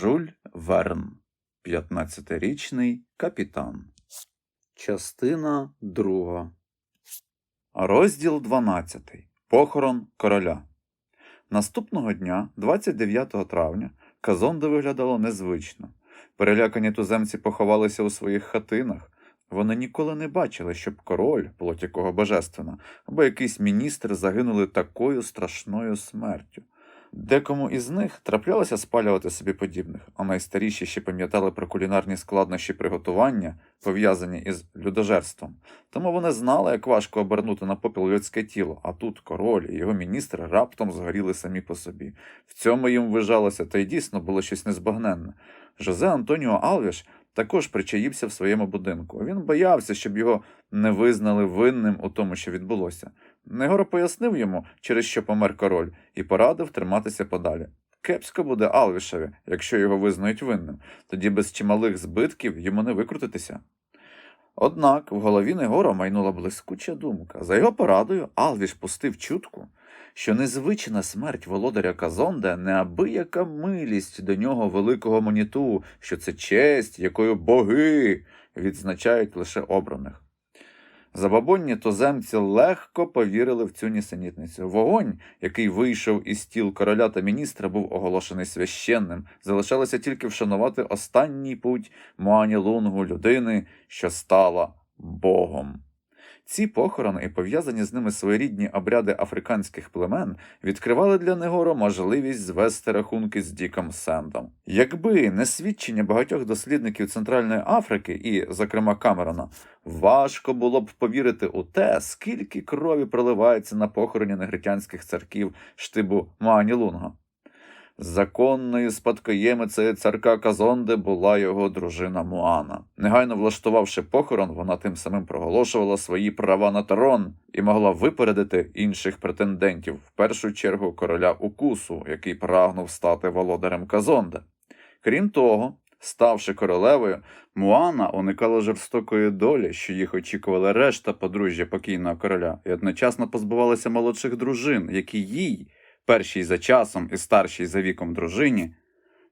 Жюль Верн, 15-річний капітан. Частина 2. Розділ 12. Похорон короля. Наступного дня, 29 травня, Казонде виглядало незвично. Перелякані туземці поховалися у своїх хатинах. Вони ніколи не бачили, щоб король, плоть якого божественна, або якийсь міністр загинули такою страшною смертю. Декому із них траплялося спалювати собі подібних, а найстаріші ще пам'ятали про кулінарні складнощі приготування, пов'язані із людожерством. Тому вони знали, як важко обернути на попіл людське тіло, а тут король і його міністри раптом згоріли самі по собі. В цьому їм ввижалося, та й дійсно було щось незбагненне. Жозе Антоніо Алвіш також причаївся в своєму будинку. Він боявся, щоб його не визнали винним у тому, що відбулося. Негоро пояснив йому, через що помер король, і порадив триматися подалі. Кепсько буде Алвішеві, якщо його визнають винним, тоді без чималих збитків йому не викрутитися. Однак в голові Негора майнула блискуча думка. За його порадою Алвіш пустив чутку, що незвична смерть володаря Казонде неабияка милість до нього великого моніту, що це честь, якою боги відзначають лише обраних. Забабонні туземці легко повірили в цю нісенітницю. Вогонь, який вийшов із тіл короля та міністра, був оголошений священним. Залишалося тільки вшанувати останній путь Муані Лунгу людини, що стала Богом. Ці похорони і пов'язані з ними своєрідні обряди африканських племен відкривали для Негоро можливість звести рахунки з Діком Сендом. Якби не свідчення багатьох дослідників Центральної Африки і, зокрема, Камерона, важко було б повірити у те, скільки крові проливається на похороні негритянських царків штибу Маані Лунга. Законною спадкоємицею царка Казонде була його дружина Муана. Негайно влаштувавши похорон, вона тим самим проголошувала свої права на трон і могла випередити інших претендентів, в першу чергу короля Укусу, який прагнув стати володарем Казонде. Крім того, ставши королевою, Муана уникала жорстокої долі, що їх очікувала решта подружжя покійного короля, і одночасно позбувалася молодших дружин, які їй першій за часом і старшій за віком дружині,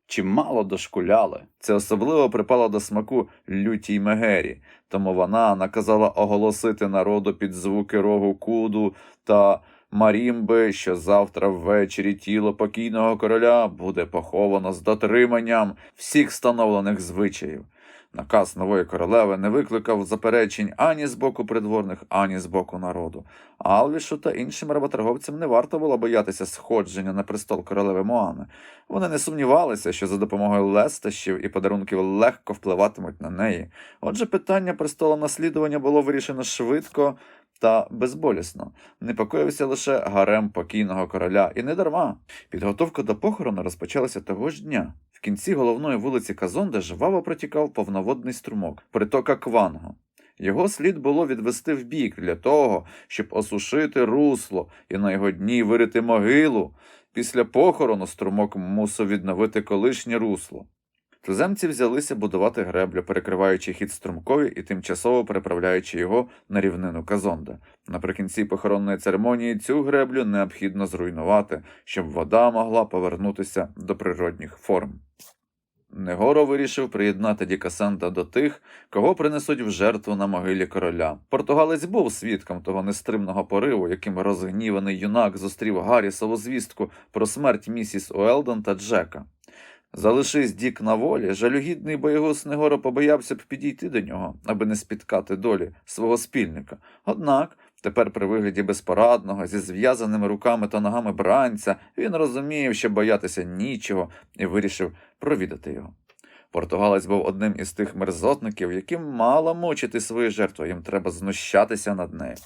чимало дошкуляли. Це особливо припало до смаку лютій Мегері, тому вона наказала оголосити народу під звуки рогу куду та марімби, що завтра ввечері тіло покійного короля буде поховано з дотриманням всіх встановлених звичаїв. Наказ нової королеви не викликав заперечень ані з боку придворних, ані з боку народу. Алвішу та іншим работорговцям не варто було боятися сходження на престол королеви Моани. Вони не сумнівалися, що за допомогою лестощів і подарунків легко впливатимуть на неї. Отже, питання престола наслідування було вирішено швидко та безболісно. Непокоївся лише гарем покійного короля, і не дарма. Підготовка до похорону розпочалася того ж дня. В кінці головної вулиці Казонде жваво протікав повноводний струмок, притока Кванго. Його слід було відвести в бік для того, щоб осушити русло і на його дні вирити могилу. Після похорону струмок мусив відновити колишнє русло. Туземці взялися будувати греблю, перекриваючи хід струмкові і тимчасово переправляючи його на рівнину Казонда. Наприкінці похоронної церемонії цю греблю необхідно зруйнувати, щоб вода могла повернутися до природних форм. Негоро вирішив приєднати Дікасента до тих, кого принесуть в жертву на могилі короля. Португалець був свідком того нестримного пориву, яким розгніваний юнак зустрів Гаррісову звістку про смерть місіс Уелдон та Джека. Залишись Дік на волі, жалюгідний боєгус Негоро побоявся б підійти до нього, аби не спіткати долі свого спільника. Однак, тепер при вигляді безпорадного, зі зв'язаними руками та ногами бранця, він розумів, що боятися нічого, і вирішив провідати його. Португалець був одним із тих мерзотників, яким мало мучити свої жертви, їм треба знущатися над нею.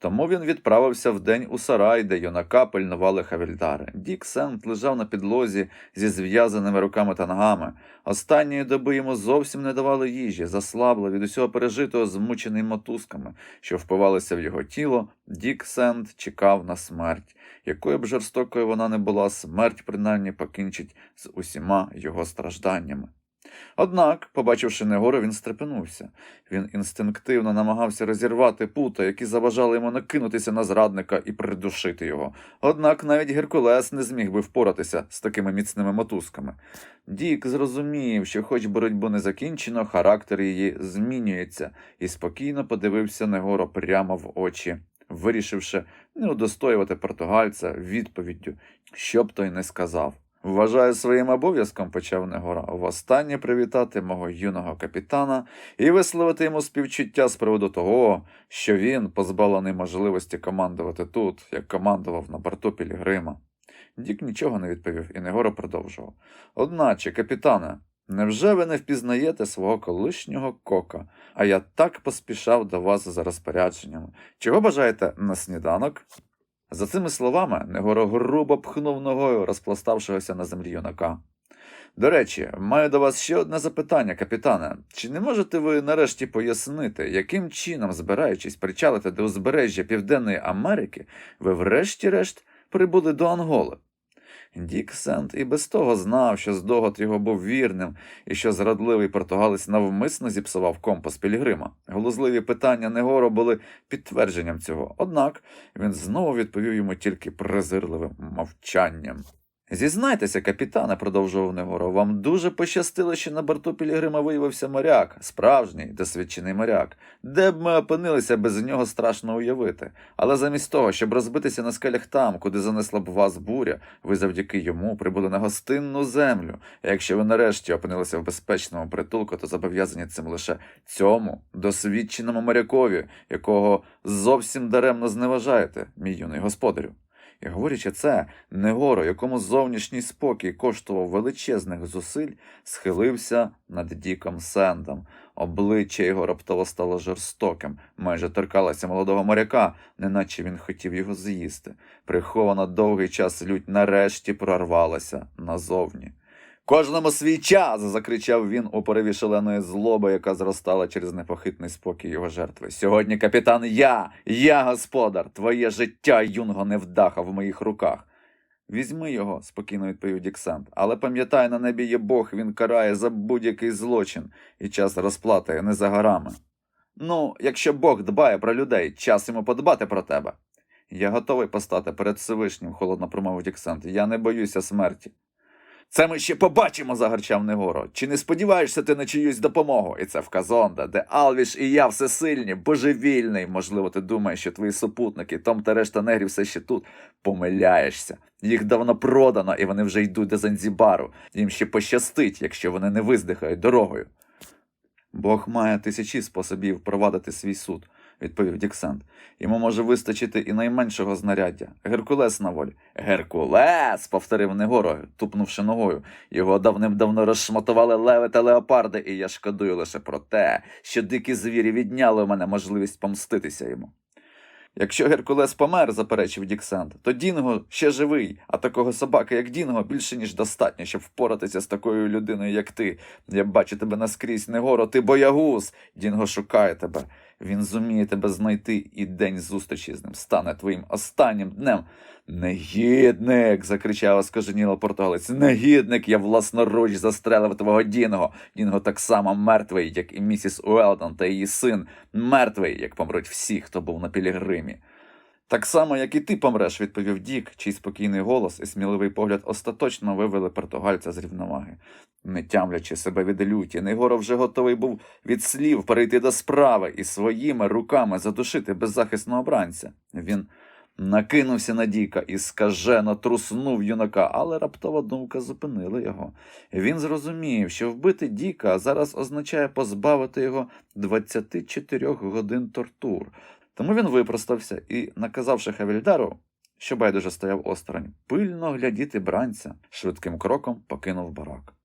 Тому він відправився вдень у сарай, де юнака пильнували хавільдари. Дік Сент лежав на підлозі зі зв'язаними руками та ногами. Останньої доби йому зовсім не давали їжі, заслабло від усього пережитого, змучений мотузками, що впивалися в його тіло. Дік Сент чекав на смерть. Якою б жорстокою вона не була, смерть принаймні покінчить з усіма його стражданнями. Однак, побачивши Негору, він стрепенувся. Він інстинктивно намагався розірвати пута, які заважали йому накинутися на зрадника і придушити його. Однак навіть Геркулес не зміг би впоратися з такими міцними мотузками. Дік зрозумів, що, хоч боротьбу не закінчено, характер її змінюється, і спокійно подивився Негоро прямо в очі, вирішивши не удостоювати португальця відповіддю, що б той не сказав. Вважаю своїм обов'язком, почав Негора, востаннє привітати мого юного капітана і висловити йому співчуття з приводу того, що він позбавлений можливості командувати тут, як командував на борту Пілігрима. Дік нічого не відповів, і Негора продовжував. Одначе, капітане, невже ви не впізнаєте свого колишнього кока, а я так поспішав до вас за розпорядженнями. Чого бажаєте на сніданок? За цими словами Негоро грубо пхнув ногою розпластавшогося на землі юнака. До речі, маю до вас ще одне запитання, капітане. Чи не можете ви нарешті пояснити, яким чином, збираючись причалити до узбережжя Південної Америки, ви врешті-решт прибули до Анголи? Дік Сент і без того знав, що здогад його був вірним, і що зрадливий португалець навмисно зіпсував компас Пілігрима. Глузливі питання Негоро були підтвердженням цього, однак він знову відповів йому тільки презирливим мовчанням. Зізнайтеся, капітане, продовжував Негоро, вам дуже пощастило, що на борту Пілігрима виявився моряк, справжній, досвідчений моряк. Де б ми опинилися без нього страшно уявити. Але замість того, щоб розбитися на скелях там, куди занесла б вас буря, ви завдяки йому прибули на гостинну землю. А якщо ви нарешті опинилися в безпечному притулку, то зобов'язані цим лише цьому досвідченому морякові, якого зовсім даремно зневажаєте, мій юний господарю. І говорячи це, Негоро, якому зовнішній спокій коштував величезних зусиль, схилився над Діком Сендом. Обличчя його раптово стало жорстоким, майже торкалося молодого моряка, неначе він хотів його з'їсти. Прихована довгий час лють нарешті прорвалася назовні. Кожному свій час. закричав він у пориві шаленої злоби, яка зростала через непохитний спокій його жертви. Сьогодні, капітан, я, я господар, твоє життя, юнго невдаха в моїх руках. Візьми його, спокійно відповів Діксант, але пам'ятай, на небі є Бог, він карає за будь-який злочин, і час розплати не за горами. Ну, якщо Бог дбає про людей, час йому подбати про тебе. Я готовий постати перед Всевишнім, холодно промовив Діксант. Я не боюся смерті. Це ми ще побачимо, загарчав Негоро. Чи не сподіваєшся ти на чиюсь допомогу? І це в Казонда, де Алвіш і я всесильні, божевільний. Можливо, ти думаєш, що твої супутники, Том та решта негрів все ще тут. Помиляєшся. Їх давно продано, і вони вже йдуть до Занзібару. Їм ще пощастить, якщо вони не виздихають дорогою. Бог має тисячі способів провадити свій суд, відповів Діксент. Йому може вистачити і найменшого знаряддя. Геркулес на волі. Геркулес. повторив Негоро, тупнувши ногою. Його давним-давно розшматували леви та леопарди, і я шкодую лише про те, що дикі звірі відняли у мене можливість помститися йому. Якщо Геркулес помер, заперечив Діксент, то Дінго ще живий, а такого собаки, як Дінго, більше ніж достатньо, щоб впоратися з такою людиною, як ти. Я бачу тебе наскрізь, Негоро, ти боягуз. Дінго шукає тебе. Він зуміє тебе знайти, і день зустрічі з ним стане твоїм останнім днем. Негідник. закричав оскаженіло португалець. Негідник, я власноруч застрелив твого Дінго. Дінго так само мертвий, як і місіс Уелтон та її син, мертвий, як помруть всі, хто був на пілігримі. Так само, як і ти помреш, відповів Дік, чий спокійний голос і сміливий погляд остаточно вивели португальця з рівноваги. Не тямлячи себе від люті, Негоро вже готовий був від слів перейти до справи і своїми руками задушити беззахисного бранця. Він накинувся на Діка і скажено труснув юнака, але раптова думка зупинила його. Він зрозумів, що вбити Діка зараз означає позбавити його 24 годин тортур. Тому він випростався і, наказавши Хавільдару, що байдуже стояв осторонь, пильно глядіти бранця, швидким кроком покинув барак.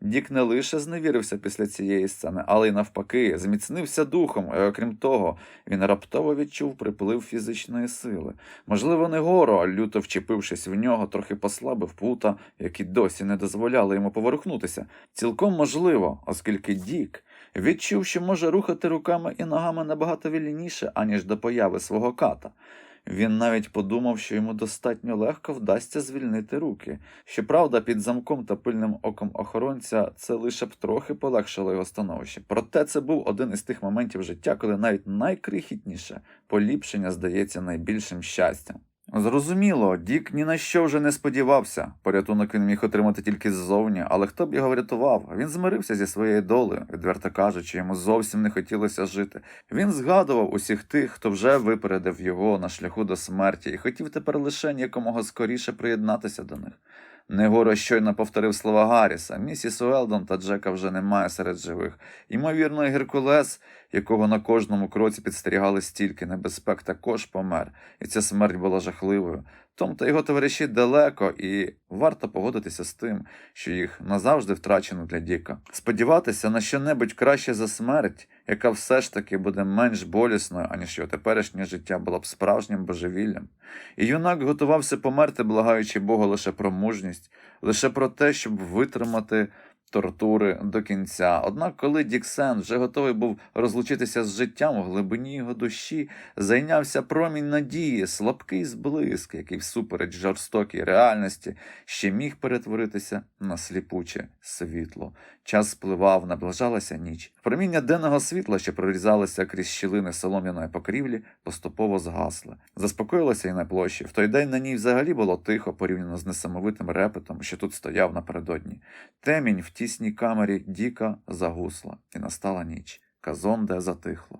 Дік не лише зневірився після цієї сцени, але й навпаки, зміцнився духом, і окрім того, він раптово відчув приплив фізичної сили. Можливо, не горо, а люто вчепившись в нього, трохи послабив пута, які досі не дозволяли йому поворухнутися. Цілком можливо, оскільки Дік відчув, що може рухати руками і ногами набагато вільніше, аніж до появи свого ката. Він навіть подумав, що йому достатньо легко вдасться звільнити руки. Щоправда, під замком та пильним оком охоронця це лише б трохи полегшило його становище. Проте це був один із тих моментів життя, коли навіть найкрихітніше поліпшення здається найбільшим щастям. Зрозуміло, Дік ні на що вже не сподівався. Порятунок він міг отримати тільки ззовні, але хто б його врятував? Він змирився зі своєю долею, відверто кажучи, йому зовсім не хотілося жити. Він згадував усіх тих, хто вже випередив його на шляху до смерті, і хотів тепер лише якомога скоріше приєднатися до них. Негоро щойно повторив слова Гарріса. Місіс Уелдон та Джека вже немає серед живих. Ймовірно, Геркулес, якого на кожному кроці підстерігали стільки небезпек, також помер, і ця смерть була жахливою. Том та його товариші далеко, і варто погодитися з тим, що їх назавжди втрачено для Діка. Сподіватися на що-небудь краще за смерть, яка все ж таки буде менш болісною, аніж його теперішнє життя було б справжнім божевіллям. І юнак готувався померти, благаючи Бога лише про мужність, лише про те, щоб витримати тортури до кінця. Однак, коли Діксен вже готовий був розлучитися з життям у глибині його душі, зайнявся промінь надії, слабкий зблиск, який всупереч жорстокій реальності ще міг перетворитися на сліпуче світло. Час спливав, наближалася ніч. Проміння денного світла, що прорізалося крізь щілини солом'яної покрівлі, поступово згасли. Заспокоїлося і на площі. В той день на ній взагалі було тихо порівняно з несамовитим репетом, що тут стояв напередодні. Темінь в тісній камері Діка загусла, і настала ніч. Казонде затихло.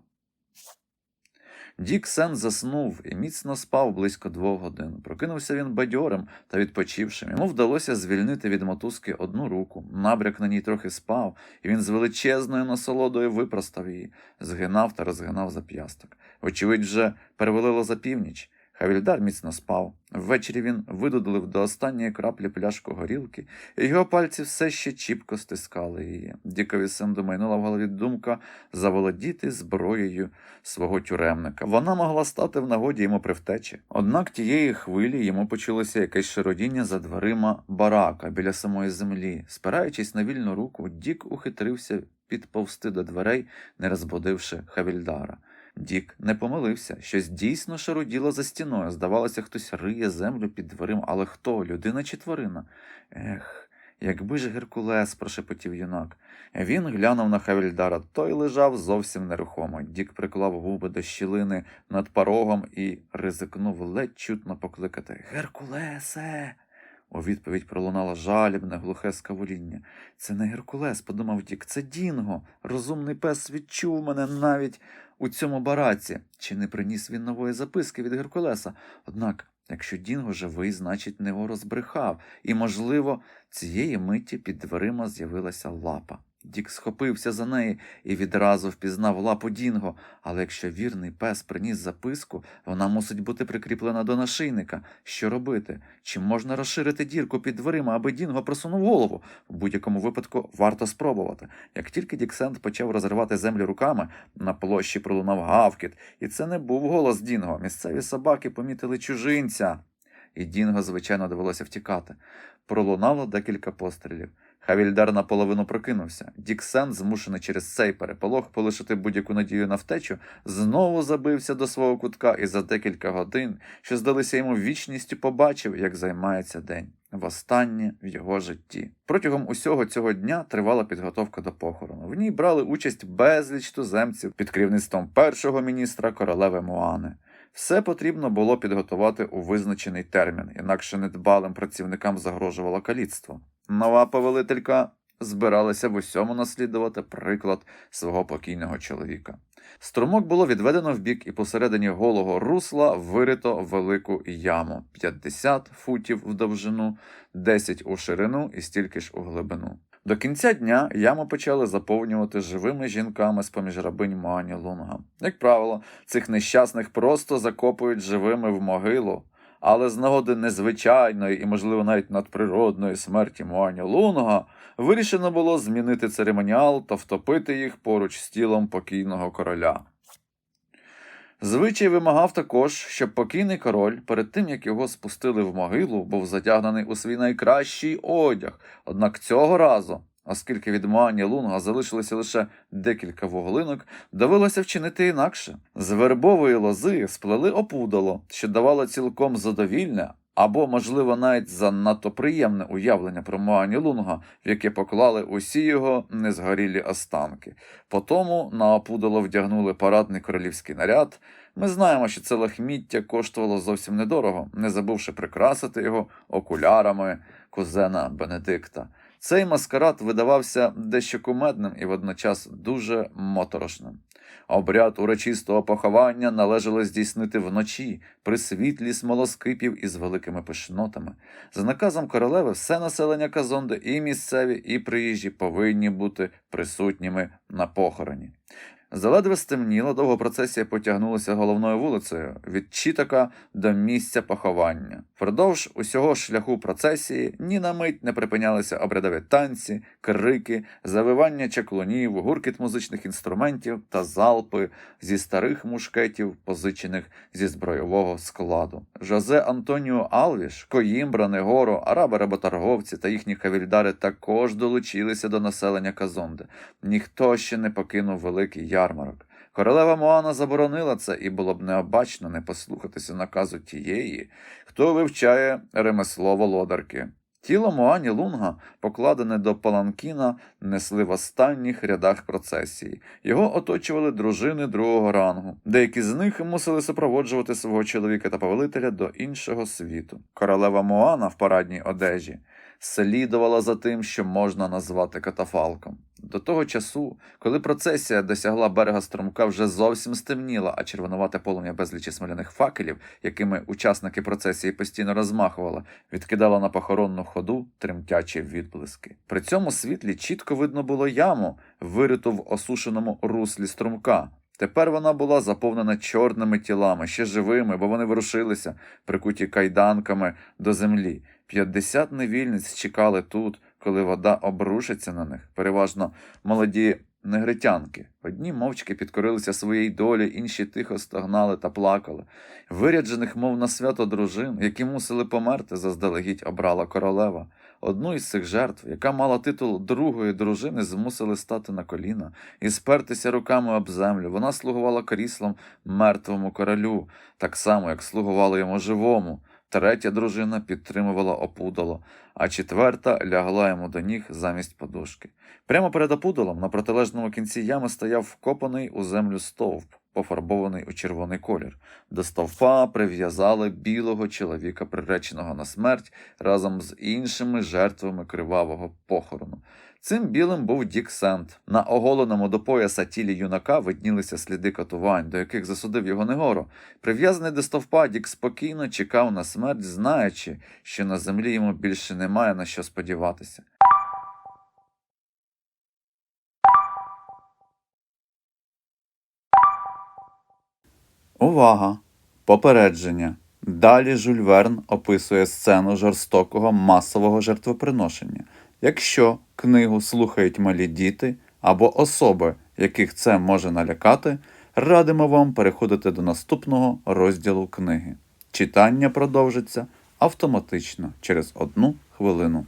Дік Сен заснув і міцно спав близько двох годин. Прокинувся він бадьорим та відпочившим. Йому вдалося звільнити від мотузки одну руку. Набряк на ній трохи спав, і він з величезною насолодою випростав її, згинав та розгинав зап'ясток. Вочевидь, вже перевалило за північ. Хавільдар міцно спав. Ввечері він видудлив до останньої краплі пляшку горілки, і його пальці все ще чіпко стискали її. Дікові син домайнула в голові думка заволодіти зброєю свого тюремника. Вона могла стати в нагоді йому при втечі. Однак тієї хвилі йому почулося якесь широдіння за дверима барака біля самої землі. Спираючись на вільну руку, Дік ухитрився підповзти до дверей, не розбудивши Хавільдара. Дік не помилився, щось дійсно шаруділо за стіною. Здавалося, хтось риє землю під дверима, але хто? Людина чи тварина? Ех, якби ж Геркулес, прошепотів юнак. Він глянув на Хавільдара. Той лежав зовсім нерухомо. Дік приклав губи до щілини над порогом і ризикнув ледь чутно покликати Геркулесе. У відповідь пролунало жалібне, глухе скавоління. Це не Геркулес, подумав Дік, це Дінго. Розумний пес відчув мене навіть у цьому бараці. Чи не приніс він нової записки від Геркулеса? Однак, якщо Дінго живий, значить не розбрехав, і, можливо, цієї миті під дверима з'явилася лапа. Дік схопився за неї і відразу впізнав лапу Дінго, але якщо вірний пес приніс записку, вона мусить бути прикріплена до нашийника. Що робити? Чи можна розширити дірку під дверима, аби Дінго просунув голову? В будь-якому випадку варто спробувати. Як тільки Діксент почав розривати землю руками, на площі пролунав гавкіт, і це не був голос Дінго. Місцеві собаки помітили чужинця. І Дінго, звичайно, довелося втікати. Пролунало декілька пострілів. Хавільдар наполовину прокинувся. Діксен, змушений через цей переполох полишити будь-яку надію на втечу, знову забився до свого кутка і за декілька годин, що здалися йому вічністю, побачив, як займається день. Востаннє в його житті. Протягом усього цього дня тривала підготовка до похорону. В ній брали участь безліч туземців під керівництвом першого міністра королеви Муани. Все потрібно було підготувати у визначений термін, інакше недбалим працівникам загрожувало каліцтво. Нова повелителька збиралася в усьому наслідувати приклад свого покійного чоловіка. Струмок було відведено вбік, і посередині голого русла вирито велику яму 50 футів в довжину, 10 у ширину і стільки ж у глибину. До кінця дня яму почали заповнювати живими жінками з поміж рабинь Моані Лунга. Як правило, цих нещасних просто закопують живими в могилу. Але з нагоди незвичайної і, можливо, навіть надприродної смерті Муані Лунга вирішено було змінити церемоніал та втопити їх поруч з тілом покійного короля. Звичай вимагав також, щоб покійний король, перед тим як його спустили в могилу, був затягнений у свій найкращий одяг. Однак цього разу Оскільки від Моані Лунга залишилося лише декілька вуглинок, довелося вчинити інакше. З вербової лози сплели опудало, що давало цілком задовільне або, можливо, навіть занадто приємне уявлення про Моані Лунга, в яке поклали усі його незгорілі останки. Потому на опудало вдягнули парадний королівський наряд. Ми знаємо, що це лахміття коштувало зовсім недорого, не забувши прикрасити його окулярами кузена Бенедикта. Цей маскарад видавався дещо кумедним і водночас дуже моторошним. Обряд урочистого поховання належало здійснити вночі при світлі смолоскипів із великими пишнотами. За наказом королеви, все населення Казонди, і місцеві, і приїжджі повинні бути присутніми на похороні. Заледве стемніло, довго процесія потягнулася головною вулицею від Чітака до місця поховання. Впродовж усього шляху процесії ні на мить не припинялися обрядові танці, крики, завивання чаклунів, гуркіт музичних інструментів та залпи зі старих мушкетів, позичених зі збройового складу. Жозе Антоніо Алвіш, Коїмбра, Негоро, араби-работорговці та їхні кавільдари також долучилися до населення Казонди. Ніхто ще не покинув великий ярмарок. Королева Моана заборонила це, і було б необачно не послухатися наказу тієї, хто вивчає ремесло володарки. Тіло Моані Лунга, покладене до паланкіна, несли в останніх рядах процесії. Його оточували дружини другого рангу. Деякі з них мусили супроводжувати свого чоловіка та повелителя до іншого світу. Королева Моана в парадній одежі слідувала за тим, що можна назвати катафалком. До того часу, коли процесія досягла берега струмка, вже зовсім стемніла, а червонувате полум'я безлічі смоляних факелів, якими учасники процесії постійно розмахували, відкидало на похоронну ходу тремтячі відблиски. При цьому світлі чітко видно було яму, вириту в осушеному руслі струмка. Тепер вона була заповнена чорними тілами, ще живими, бо вони ворушилися, прикуті кайданками до землі. П'ятдесят невільниць чекали тут, коли вода обрушиться на них, переважно молоді негритянки. Одні мовчки підкорилися своїй долі, інші тихо стогнали та плакали. Виряджених, мов на свято дружин, які мусили померти, заздалегідь обрала королева. Одну із цих жертв, яка мала титул другої дружини, змусили стати на коліна і спертися руками об землю. Вона слугувала кріслом мертвому королю, так само, як слугувала йому живому. Третя дружина підтримувала опудало, а четверта лягла йому до ніг замість подушки. Прямо перед опудалом на протилежному кінці ями стояв вкопаний у землю стовп, пофарбований у червоний колір. До стовпа прив'язали білого чоловіка, приреченого на смерть, разом з іншими жертвами кривавого похорону. Цим білим був Дік Сент. На оголеному до пояса тілі юнака виднілися сліди катувань, до яких засудив його Негоро. Прив'язаний до стовпа, Дік спокійно чекав на смерть, знаючи, що на землі йому більше немає на що сподіватися. Увага! Попередження. Далі Жюль Верн описує сцену жорстокого масового жертвоприношення. Якщо книгу слухають малі діти або особи, яких це може налякати, радимо вам переходити до наступного розділу книги. Читання продовжиться автоматично через одну хвилину.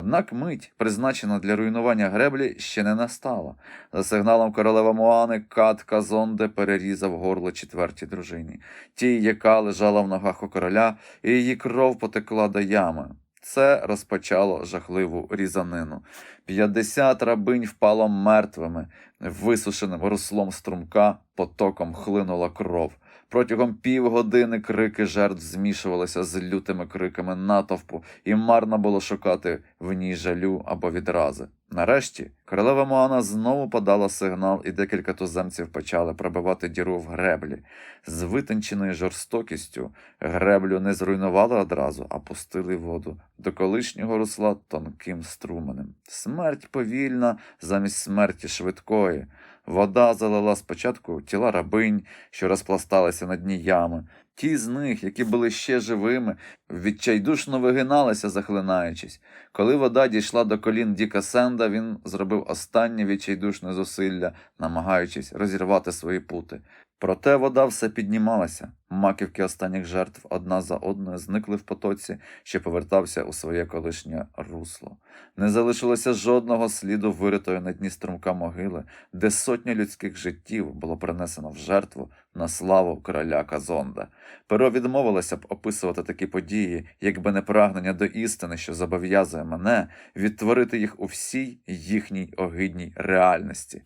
Однак мить, призначена для руйнування греблі, ще не настала. За сигналом королева Моани Кат Казонде перерізав горло четвертій дружині, тій, яка лежала в ногах у короля, і її кров потекла до ями. Це розпочало жахливу різанину. П'ятдесят рабинь впало мертвими, висушеним руслом струмка потоком хлинула кров. Протягом півгодини крики жертв змішувалися з лютими криками натовпу, і марно було шукати в ній жалю або відрази. Нарешті королева Моана знову подала сигнал, і декілька туземців почали пробивати діру в греблі. З витонченою жорстокістю греблю не зруйнували одразу, а пустили воду до колишнього русла тонким струменем. Смерть повільна замість смерті швидкої. Вода залила спочатку тіла рабинь, що розпласталися на дні ями. Ті з них, які були ще живими, відчайдушно вигиналися, захлинаючись. Коли вода дійшла до колін Діка Сенда, він зробив останнє відчайдушне зусилля, намагаючись розірвати свої пути. Проте вода все піднімалася. Маківки останніх жертв одна за одною зникли в потоці, що повертався у своє колишнє русло. Не залишилося жодного сліду виритої на дні струмка могили, де сотня людських життів було принесено в жертву на славу короля Казонда. Перо відмовилося б описувати такі події, якби не прагнення до істини, що зобов'язує мене відтворити їх у всій їхній огидній реальності.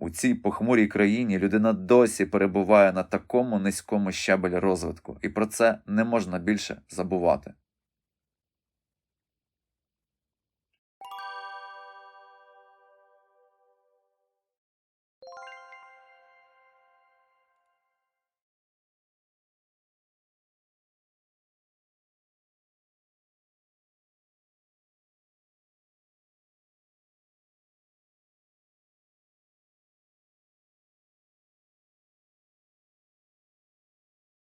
У цій похмурій країні людина досі перебуває на такому низькому щабелі розвитку, і про це не можна більше забувати.